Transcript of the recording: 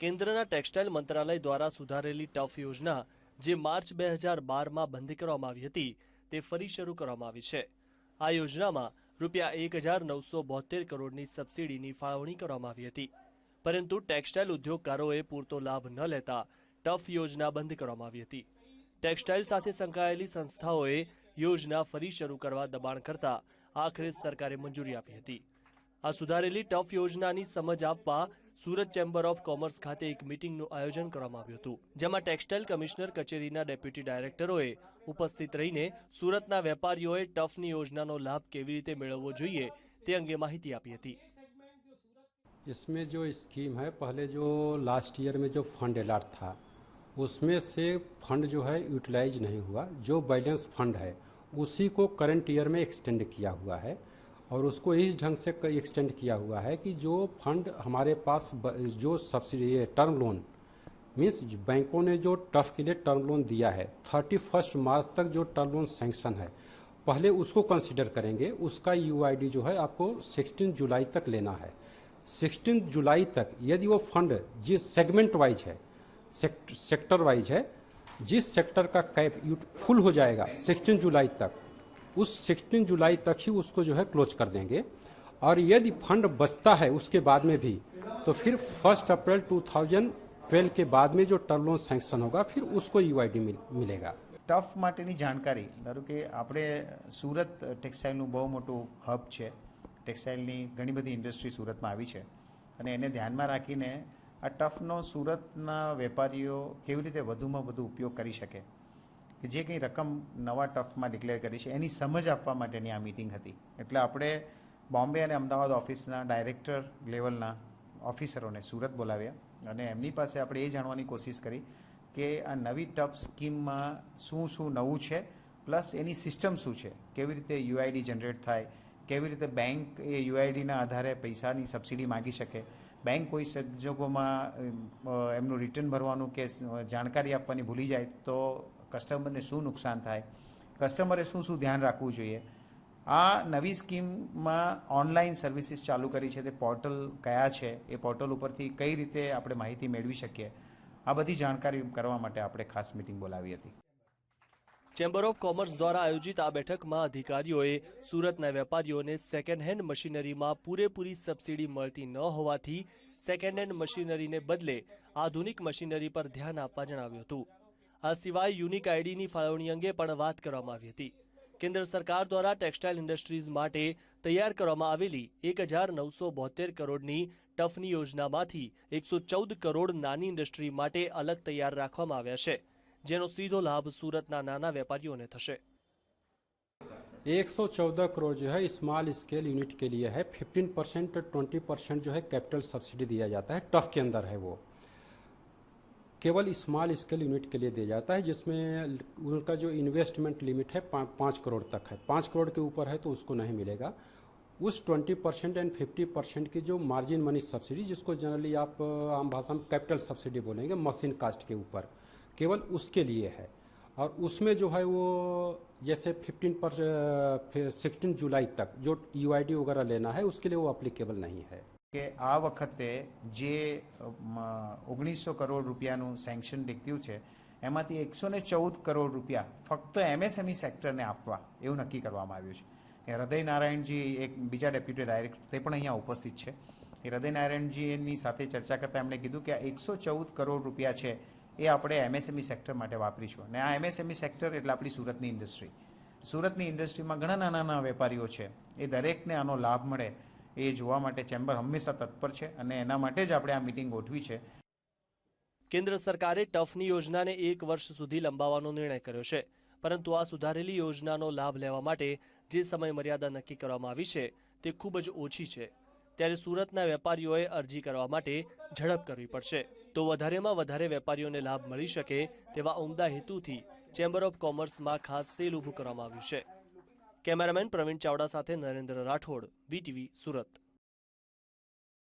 કેન્દ્રના ટેક્સટાઇલ મંત્રાલય દ્વારા સુધારેલી ટફ યોજના, જે માર્ચ બે હજાર બારમાં બંધ કરવામાં આવી હતી, તે ફરી શરૂ કરવામાં આવી છે. આ યોજનામાં રૂપિયા એક હજાર નવસો બોતેર કરોડની સબસિડીની ફાળવણી કરવામાં આવી હતી. પરંતુ ટેક્સટાઇલ ઉદ્યોગકારોએ પૂરતો લાભ ન લેતા ટફ યોજના બંધ કરવામાં આવી હતી. ટેક્સટાઇલ સાથે સંકળાયેલી સંસ્થાઓએ યોજના ફરી શરૂ કરવા દબાણ કરતા આખરે સરકારે મંજૂરી આપી હતી. આ સુધારેલી ટફ યોજનાની સમજ આપવા સુરત ચેમ્બર ઓફ કોમર્સ ખાતે એક મીટિંગનું આયોજન કરવામાં આવ્યું હતું જેમાં ટેક્સટાઇલ કમિશનર કચેરીના ડેપ્યુટી ડાયરેક્ટરોએ ઉપસ્થિત રહીને સુરતના વેપારીઓએ ટફની યોજનાનો લાભ કેવી રીતે મેળવવો જોઈએ તે અંગે માહિતી આપી હતી इसमें जो स्कीम है पहले जो लास्ट ईयर में जो फंड अलॉट था उसमें से फंड जो है यूटिलाइज नहीं हुआ जो बैलेंस फंड है उसी को करंट ईयर में एक्सटेंड किया हुआ है और उसको इस ढंग से एक्सटेंड किया हुआ है कि जो फंड हमारे पास जो सब्सिडी टर्म लोन मीन्स बैंकों ने जो टफ के लिए टर्म लोन दिया है थर्टी फ़र्स्ट मार्च तक जो टर्म लोन सैंक्शन है पहले उसको कंसिडर करेंगे उसका यूआईडी जो है आपको 16 जुलाई तक लेना है। 16 जुलाई तक यदि वो फंड जिस सेगमेंट वाइज है सेक्ट, सेक्टर वाइज है जिस सेक्टर का कैप फुल हो जाएगा 16 जुलाई तक उस 16 जुलाई तक ही उसको जो है क्लोज कर देंगे और यदि फंड बचता है उसके बाद में भी तो फिर फर्स्ट अप्रैल 2012 के बाद में जो टर्म लोन सैंक्शन होगा फिर उसको यू मिल, मिलेगा ટફ માટેની જાણકારી ધારો કે આપણે સુરત ટેક્સટાઇલનું બહુ મોટું હબ છે ટેક્સટાઇલની ઘણી બધી ઇન્ડસ્ટ્રી સુરતમાં આવી છે અને એને ધ્યાનમાં રાખીને આ ટફનો સુરતના વેપારીઓ કેવી રીતે વધુમાં વધુ ઉપયોગ કરી શકે કે જે કંઈ રકમ નવા ટફમાં ડિક્લેર કરી છે, એની સમજ આપવા માટેની આ મિટિંગ હતી. એટલે આપણે બોમ્બે અને અમદાવાદ ઓફિસના ડાયરેક્ટર લેવલના ઓફિસરોને સુરત બોલાવ્યા અને એમની પાસે આપણે એ જાણવાની કોશિશ કરી કે આ નવી ટફ સ્કીમમાં શું શું નવું છે, પ્લસ એની સિસ્ટમ શું છે, કેવી રીતે યુઆઈડી જનરેટ થાય, કેવી રીતે બેંક એ યુઆઈડીના આધારે પૈસાની સબસિડી માગી શકે બેંક કોઈ સંજોગોમાં એમનું રિટર્ન ભરવાનું કે જાણકારી આપવાની ભૂલી જાય તો કસ્ટમરને શું નુકસાન થાય? કસ્ટમરે શું શું ધ્યાન રાખવું જોઈએ? આ નવી સ્કીમમાં ઓનલાઈન સર્વિસીસ ચાલુ કરી છે. તે પોર્ટલ કયા છે? એ પોર્ટલ ઉપરથી કઈ રીતે આપણે માહિતી મેળવી શકીએ? આ બધી જાણકારી કરવા માટે આપણે ખાસ મિટિંગ બોલાવી હતી. ચેમ્બર ઓફ કોમર્સ દ્વારા આયોજિત આ બેઠકમાં અધિકારીઓએ સુરતના વેપારીઓને સેકન્ડ હેન્ડ મશીનરીમાં પૂરેપૂરી સબસિડી મળતી ન હોવાથી સેકન્ડ હેન્ડ મશીનરીને બદલે આધુનિક મશીનરી પર ધ્યાન આપવા જણાવ્યું હતું. આ સિવાય યુનિક આઈડીની ફાળવણી અંગે પણ વાત કરવામાં આવી હતી કેન્દ્ર સરકાર દ્વારા ટેક્સટાઇલ ઇન્ડસ્ટ્રીઝ માટે તૈયાર કરવામાં આવેલી એક હજાર નવસો બોતેર કરોડની ટફની યોજનામાંથી એકસો ચૌદ કરોડ નાની ઇન્ડસ્ટ્રી માટે અલગ તૈયાર રાખવામાં આવ્યા છે જેનો સીધો લાભ સુરતના નાના વેપારીઓને થશે 114 करोड़ जो है स्मॉल स्केल यूनिट के लिए है 15 परसेंट ट्वेंटी परसेंट जो है कैपिटल सब्सिडी दिया जाता है टफ के अंदर है वो केवल स्मॉल स्केल यूनिट के लिए दिया जाता है, जिसमें उनका जो इन्वेस्टमेंट लिमिट है पाँच करोड़ तक है। पाँच करोड़ के ऊपर है तो उसको नहीं मिलेगा। उस 20 परसेंट एंड 50 परसेंट की जो मार्जिन मनी सब्सिडी जिसको जनरली आप, आम भाषा में कैपिटल सब्सिडी बोलेंगे मशीन कास्ट के ऊपर, केवल उसके लिए है। और उसमें जो है वो, जैसे 15 पर सिक्सटीन जुलाई तक जो यूआईडी वगैरह लेना है, उसके लिए वो अप्लीकेबल नहीं है। કે આ વખતે જે ઓગણીસો કરોડ રૂપિયાનું સેન્કશન નીકળ્યું છે, એમાંથી એકસો ને ચૌદ કરોડ રૂપિયા ફક્ત એમએસએમઈ સેક્ટરને આપવા, એવું નક્કી કરવામાં આવ્યું છે. હૃદય નારાયણજી એક બીજા ડેપ્યુટી ડાયરેક્ટર, તે પણ અહીંયા ઉપસ્થિત છે. એ હૃદય નારાયણજીની સાથે ચર્ચા કરતાં એમણે કીધું કે આ એકસો ચૌદ કરોડ રૂપિયા છે, એ આપણે એમએસએમઈ સેક્ટર માટે વાપરીશું. અને આ એમએસએમઈ સેક્ટર એટલે આપણી સુરતની ઇન્ડસ્ટ્રી. સુરતની ઇન્ડસ્ટ્રીમાં ઘણા નાના નાના વેપારીઓ છે. એ દરેકને આનો લાભ મળે. એ જોવા માટે ચેમ્બર હંમેશા તત્પર છે અને એના માટે જ આપણે આ મિટિંગ ગોઠવી છે. કેન્દ્ર સરકારે ટફની યોજનાને એક વર્ષ સુધી લંબાવવાનો નિર્ણય કર્યો છે, પરંતુ આ સુધારેલી યોજનાનો લાભ લેવા માટે જે સમય મર્યાદા નક્કી કરવામાં આવી છે, તે ખૂબ જ ઓછી છે. ત્યારે સુરતના વેપારીઓએ અરજી કરવા માટે ઝડપ કરવી પડશે. તો વધારેમાં વધારે વેપારીઓને લાભ મળી શકે તેવા ઉમદા હેતુથી ચેમ્બર ઓફ કોમર્સમાં ખાસ સેલ ઊભું કરવામાં આવ્યું છે. કેમેરામેન પ્રવીણ ચાવડા સાથે નરેન્દ્ર રાઠોડ વીટીવી સુરત.